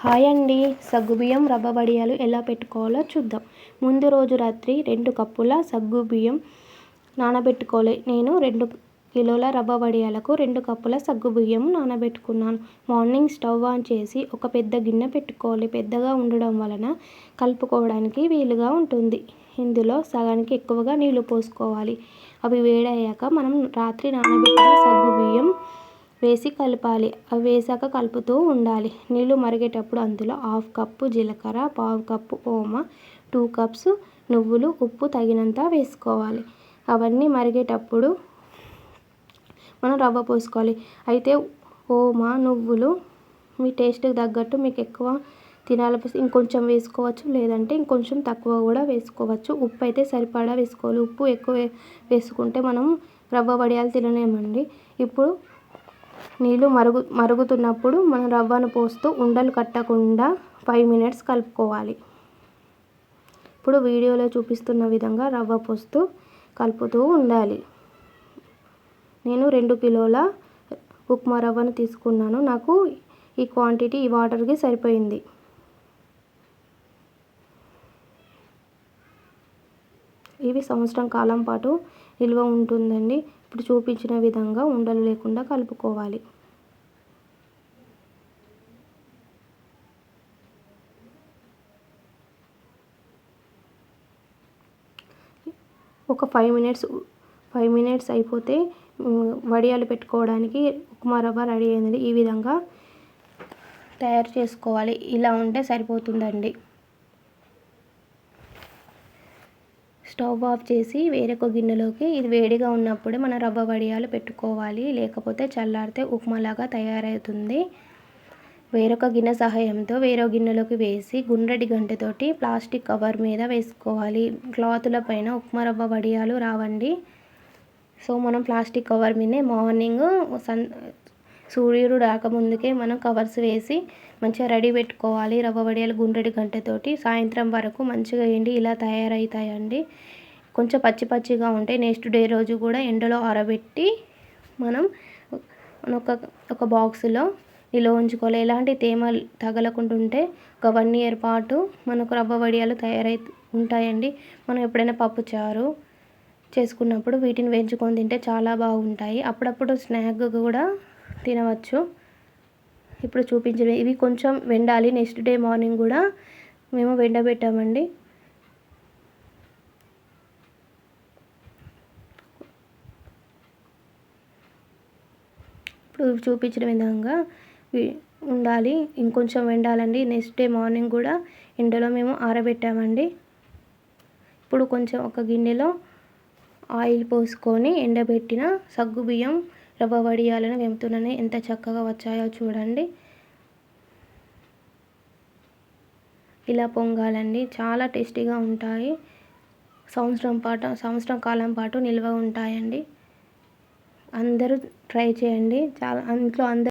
Hi అండి సగ్గుబియ్యం రవ్వ వడియాలు ఎలా పెట్టుకోవాలో చూద్దాం. ముందు రోజు రాత్రి రెండు కప్పుల సగ్గుబియ్యం నానబెట్టుకోవాలి నేను రెండు కిలోల రవ్వ వడియాలకు రెండు కప్పుల సగ్గుబియ్యం నానబెట్టుకున్నాను. మార్నింగ్ స్టవ్ ఆన్ చేసి ఒక పెద్ద గిన్నె పెట్టుకోవాలి. పెద్దగా ఉండడం వలన కలుపుకోవడానికి వీలుగా ఉంటుంది. ఇందులో సగానికి ఎక్కువగా నీళ్ళు పోసుకోవాలి. అవి వేడయ్యాక మనం రాత్రి నానబెట్టిన సగ్గుబియ్యం వేసి కలపాలి. అవి వేసాక కలుపుతూ ఉండాలి. నీళ్ళు మరిగేటప్పుడు అందులో హాఫ్ కప్పు జీలకర్ర పావు కప్పు ఓమ టూ కప్స్ నువ్వులు ఉప్పు తగినంత వేసుకోవాలి. అవన్నీ మరిగేటప్పుడు మనం రవ్వ పోసుకోవాలి. అయితే ఓమ నువ్వులు మీ టేస్ట్కి తగ్గట్టు మీకు ఎక్కువ తినాలనిపిస్తే ఇంకొంచెం వేసుకోవచ్చు లేదంటే ఇంకొంచెం తక్కువ కూడా వేసుకోవచ్చు. ఉప్పు అయితే సరిపడా వేసుకోవాలి. ఉప్పు ఎక్కువ వేసుకుంటే మనం రవ్వ వడియాలు తినలేమండి. ఇప్పుడు నీళ్ళు మరుగు మరుగుతున్నప్పుడు మనం రవ్వను పోస్తూ ఉండలు కట్టకుండా ఫైవ్ మినిట్స్ కలుపుకోవాలి. ఇప్పుడు వీడియోలో చూపిస్తున్న విధంగా రవ్వ పోస్తూ కలుపుతూ ఉండాలి. నేను రెండు కిలోల ఉప్మా రవ్వను తీసుకున్నాను. నాకు ఈ క్వాంటిటీ ఈ వాటర్కి సరిపోయింది. ఇవి సంవత్సరం కాలం పాటు నిల్వ ఉంటుందండి. ఇప్పుడు చూపించిన విధంగా ఉండలు లేకుండా కలుపుకోవాలి. ఒక ఫైవ్ మినిట్స్ ఫైవ్ మినిట్స్ అయిపోతే వడియాలు పెట్టుకోవడానికి ఉప్మా రవ్వ రెడీ అయింది ఈ విధంగా తయారు చేసుకోవాలి. ఇలా ఉంటే సరిపోతుందండి. స్టవ్ ఆఫ్ చేసి వేరొక గిన్నెలోకి ఇది వేడిగా ఉన్నప్పుడే మన రవ్వ వడియాలు పెట్టుకోవాలి. లేకపోతే చల్లారితే ఉప్మాలాగా తయారవుతుంది. వేరొక గిన్నె సహాయంతో వేరే గిన్నెలోకి వేసి గుండ్రటి గంటతోటి ప్లాస్టిక్ కవర్ మీద వేసుకోవాలి. క్లాతుల పైన ఉప్మా రవ్వ వడియాలు రావండి. సో మనం ప్లాస్టిక్ కవర్ మీదే మార్నింగ్ సన్ సూర్యుడు రాకముందుకే మనం కవర్స్ వేసి మంచిగా రెడీ పెట్టుకోవాలి. రవ్వ వడియాలు గుండ్రటి గంటతోటి సాయంత్రం వరకు మంచిగా వేయండి ఇలా తయారవుతాయండి. కొంచెం పచ్చి పచ్చిగా ఉంటే నెక్స్ట్ డే రోజు కూడా ఎండలో ఆరబెట్టి మనం ఒక ఒక బాక్స్లో నిల్వ ఉంచుకోవాలి. ఎలాంటి తేమ తగలకుండా ఉంటే ఒక వన్ ఇయర్ పాటు మనకు రవ్వ వడియాలు తయారై ఉంటాయండి. మనం ఎప్పుడైనా పప్పుచారు చేసుకున్నప్పుడు వీటిని వేయించుకొని తింటే చాలా బాగుంటాయి. అప్పుడప్పుడు స్నాక్ కూడా తినవచ్చు. ఇప్పుడు చూపించిన ఇవి కొంచెం వెండాలి. నెక్స్ట్ డే మార్నింగ్ కూడా మేము వెండబెట్టామండి. ఇప్పుడు చూపించిన విధంగా ఉండాలి. ఇంకొంచెం వెండాలండి. నెక్స్ట్ డే మార్నింగ్ కూడా ఎండలో మేము ఆరబెట్టామండి. ఇప్పుడు కొంచెం ఒక గిన్నెలో ఆయిల్ పోసుకొని ఎండబెట్టిన సగ్గు బియ్యం రవ్వ వడియాలను వెంపుతున్నాను ఎంత చక్కగా వచ్చాయో చూడండి. ఇలా పొంగాలండి. చాలా టేస్టీగా ఉంటాయి. సంవత్సరం పాటు సంవత్సరం కాలం పాటు నిల్వ ఉంటాయండి. అందరూ ట్రై చేయండి. చాలా ఇంట్లో అందరూ